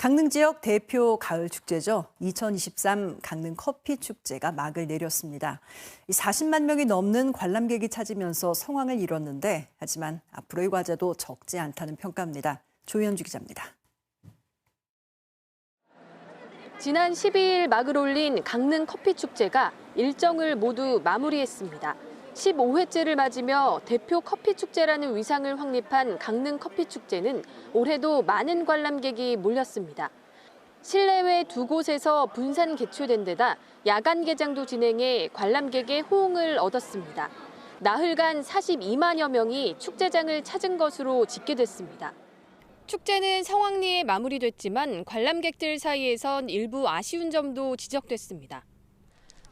강릉 지역 대표 가을 축제죠. 2023 강릉 커피 축제가 막을 내렸습니다. 40만 명이 넘는 관람객이 찾으면서 성황을 이뤘는데 하지만 앞으로의 과제도 적지 않다는 평가입니다. 조현주 기자입니다. 지난 12일 막을 올린 강릉 커피 축제가 일정을 모두 마무리했습니다. 15회째를 맞으며 대표 커피 축제라는 위상을 확립한 강릉 커피 축제는 올해도 많은 관람객이 몰렸습니다. 실내외 두 곳에서 분산 개최된 데다 야간 개장도 진행해 관람객의 호응을 얻었습니다. 나흘간 42만여 명이 축제장을 찾은 것으로 집계됐습니다. 축제는 성황리에 마무리됐지만 관람객들 사이에선 일부 아쉬운 점도 지적됐습니다.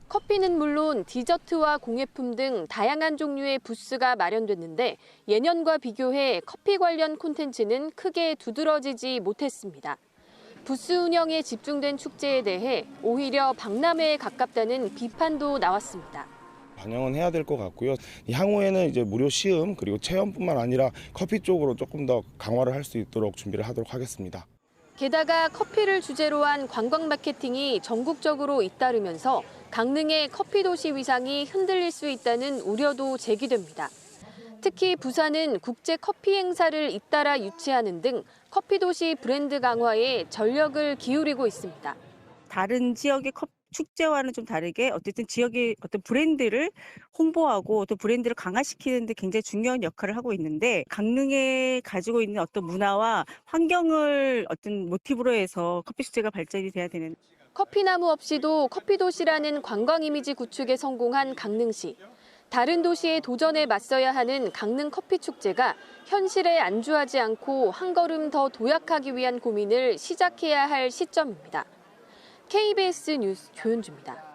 커피는 물론 디저트와 공예품 등 다양한 종류의 부스가 마련됐는데 예년과 비교해 커피 관련 콘텐츠는 크게 두드러지지 못했습니다. 부스 운영에 집중된 축제에 대해 오히려 박람회에 가깝다는 비판도 나왔습니다. 반영은 해야 될 것 같고요. 향후에는 이제 무료 시음 그리고 체험뿐만 아니라 커피 쪽으로 조금 더 강화를 할 수 있도록 준비를 하도록 하겠습니다. 게다가 커피를 주제로 한 관광 마케팅이 전국적으로 잇따르면서 강릉의 커피 도시 위상이 흔들릴 수 있다는 우려도 제기됩니다. 특히 부산은 국제 커피 행사를 잇따라 유치하는 등 커피 도시 브랜드 강화에 전력을 기울이고 있습니다. 다른 지역의 컵 축제와는 좀 다르게 어쨌든 지역의 어떤 브랜드를 홍보하고 또 브랜드를 강화시키는 데 굉장히 중요한 역할을 하고 있는데 강릉에 가지고 있는 어떤 문화와 환경을 어떤 모티브로 해서 커피 축제가 발전이 돼야 되는 커피나무 없이도 커피 도시라는 관광 이미지 구축에 성공한 강릉시. 다른 도시의 도전에 맞서야 하는 강릉 커피 축제가 현실에 안주하지 않고 한 걸음 더 도약하기 위한 고민을 시작해야 할 시점입니다. KBS 뉴스 조윤주입니다.